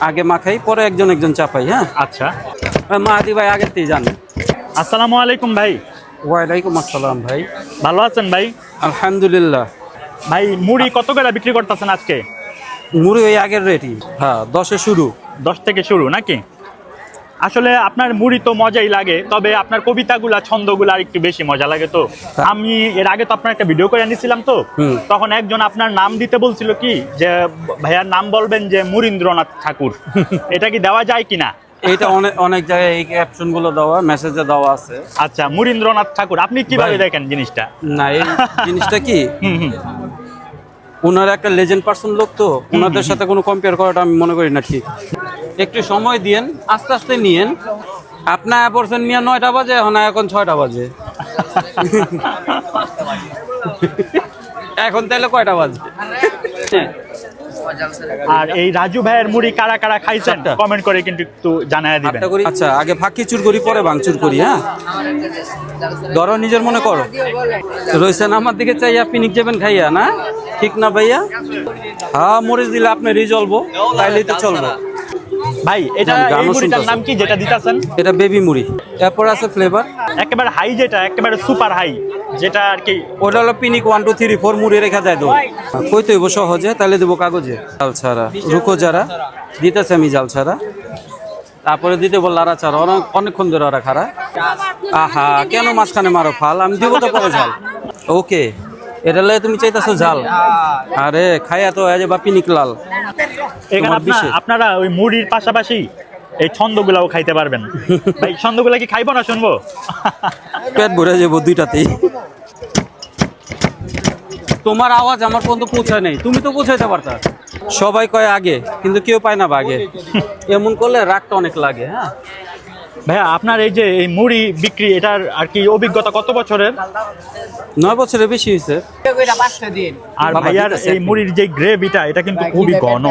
আগে মাখাই পরে একজন একজন চাপাই হ্যাঁ? আচ্ছা। মা মাহাদি ভাই আগের থেকে জানেন আসসালামু আলাইকুম ভাই। ওয়ালাইকুম আসসালাম ভাই। ভালো আছেন ভাই? আলহামদুলিল্লাহ। ভাই মুড়ি কত করে বিক্রি করতেছেন আজকে? মুড়ি ওই আগের রেটই। হ্যাঁ দশে শুরু। দশ থেকে শুরু নাকি? আসলে আপনার মুড়ি তো মজাই লাগে তবে আপনার কবিতাগুলা ছন্দগুলা আর একটু বেশি মজা লাগে তো। আমি এর আগে তো আপনার একটা ভিডিও করে নিয়েছিলাম তো। তখন একজন আপনার নাম দিতে বলছিল কি যে ভাইয়ার নাম বলবেন যে মুরীন্দ্রনাথ ঠাকুর। এটা কি দেওয়া যায় কিনা? এইটা অনেক অনেক জায়গায় এই ক্যাপশনগুলো দেওয়া মেসেজে দেওয়া আছে। আচ্ছা মুরীন্দ্রনাথ ঠাকুর আপনি কীভাবে দেখেন জিনিসটা? না এই জিনিসটা কি? ওনার একটা লেজেন্ড পার্সন লোক তো ওনাদের সাথে কোনো কম্পেয়ার করাটা আমি মনে করি না ঠিক। একটু সময় দিয়েন আস্তে আস্তে নিয়েন। আপনার পড়ছেন মিয়া নয়টা বাজে এখন এখন ছয়টা বাজে। এখন তাহলে কয়টা বাজে? আর এই রাজু ভাইয়ের মুড়ি কারা কারা খাইছেন চারটা। কমেন্ট করে কিন্তু একটু জানায় দিবেন। করি। আচ্ছা আগে ফাঁকি চুর করি পরে ভাঙচুর করি হ্যাঁ? ধরো নিজের মনে করো। রয়েছেন আমার দিকে চাইয়া পিনিক যাবেন খাইয়া না? ঠিক না ভাইয়া? হ্যাঁ মরিচ দিলে আপনি রিজলবো তাইলেই তো চলবে। ভাই এটা এই মুড়িটার নাম কি যেটা দিতাছেন? এটা বেবি মুড়ি। এরপর আছে ফ্লেভার একেবারে হাই যেটা একেবারে সুপার হাই যেটা আর কি ওটা হলো পিনিক ওয়ান টু থ্রি ফোর মুড়ি রেখা যায় তো কই তৈব সহজে? তাহলে দেবো কাগজে। জাল ছাড়া। রুকো যারা। দিতেছে আমি জাল ছাড়া। তারপরে দিতে বল লারা ছাড়া। অনেক অনেকক্ষণ ধরে ওরা খারা আহা কেন মাঝখানে মারো ফাল? আমি দিব তো পরে ঝাল। ওকে। এটা লাগে তুমি চাইতেছো ঝাল? আরে খাইয়া তো হয়ে যাবা পিনিক লাল এখানে তোমার আপনার ওই মুড়ির পাশাপাশি এই ছন্দগুলাও খাইতে পারবেন। ভাই ছন্দগুলা কি খাইবো না শুনব? পেট ভরে যাব দুইটাতেই। তোমার আওয়াজ আমার পর্যন্ত পৌঁছায় নেই। তুমি তো পৌঁছাইতে পারতা। সবাই কয় আগে কিন্তু কেউ পায় না বাগে এমন করলে রাগটা অনেক লাগে হ্যাঁ? ভাইয়া আপনার এই যে এই মুড়ি বিক্রি এটার আর কি অভিজ্ঞতা কত বছরের? নয় বছরের বেশি হয়েছে। আর ভাইয়ার এই মুড়ির যে গ্রেভিটা এটা কিন্তু খুবই ঘন।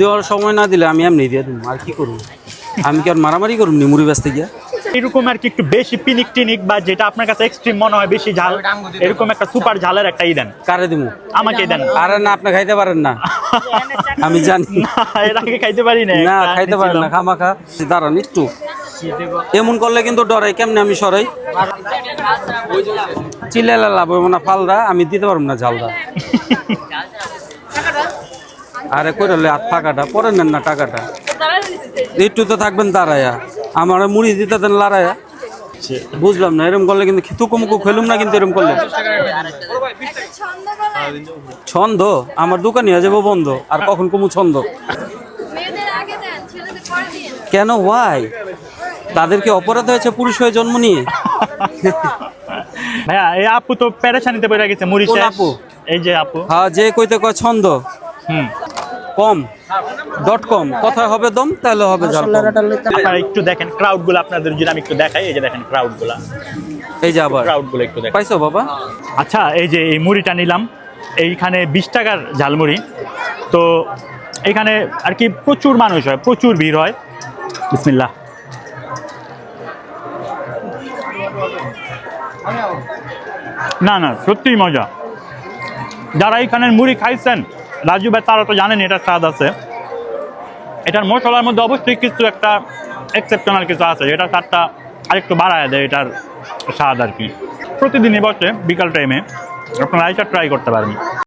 দেওয়ার সময় না দিলে আমি এমনি দিয়ে দেবো আর কি করব? আমি কি আর মারামারি করুম নি মুড়ি ব্যস্ত গিয়া? এরকম আর কি একটু বেশি পিনিক টিনিক বা যেটা আপনার কাছে এক্সট্রিম মনে হয় বেশি ঝাল এরকম একটা সুপার ঝালের একটা ই দেন। কারে দিমু? আমাকে দেন। আরে না আপনি খাইতে পারেন না। আমি জানি। না, এর আগে খাইতে পারি না না খাইতে পারেন না। খামাখা। দাঁড়ান একটু। এমন করলে কিন্তু ডরাই কেমনে আমি সরাই? চিলে লাভ হইব না ফালদা আমি দিতে পারব না ঝালদা। আরে কইরলে হাত ফাঁকাটা পরে নেন না টাকাটা। একটু তো থাকবেন দাঁড়ায়া। আমার মুড়ি দিতে দেন লাড়ায়া। বুঝলাম না এরকম করলে কিন্তু তুকুমুকু খেলুম না কিন্তু এরকম করলে। ছন্দ? আমার দোকান যাব বন্ধ আর কখন কুমু ছন্দ? কেন? ওয়াই তাদেরকে অপরাধ হয়েছে পুরুষ হয়ে জন্ম নিয়ে? ভাইয়া এই আপু তো প্যারেশানিতে পড়ে গেছে মুড়ি আপু? এই যে আপু। হ্যাঁ যে কইতে কয় ছন্দ। হুম। কম। ডট কম কথায় হবে দম তাহলে হবে আপনারা একটু দেখেন ক্রাউডগুলো আপনাদের যদি আমি একটু দেখাই এই যে দেখেন ক্রাউডগুলা। এই যে আবার। ক্রাউডগুলো একটু দেখেন। পাইছো বাবা? আচ্ছা এই যে এই মুড়িটা নিলাম এইখানে বিশ টাকার ঝালমুড়ি। তো এখানে আর কি প্রচুর মানুষ হয় প্রচুর ভিড় হয়। বিসমিল্লাহ। না না, সত্যিই মজা। যারা এইখানের মুড়ি খাইছেন, রাজু ভাই তারা তো জানেন এটার স্বাদ আছে। এটার মশলার মধ্যে অবশ্যই কিছু একটা এক্সেপশনাল কিছু আছে এটার স্বাদটা আরেকটু বাড়ায় দেয় এটার স্বাদ আর কি। প্রতিদিনই বসে, বিকাল টাইমে আপনারা এটা ট্রাই করতে পারেন।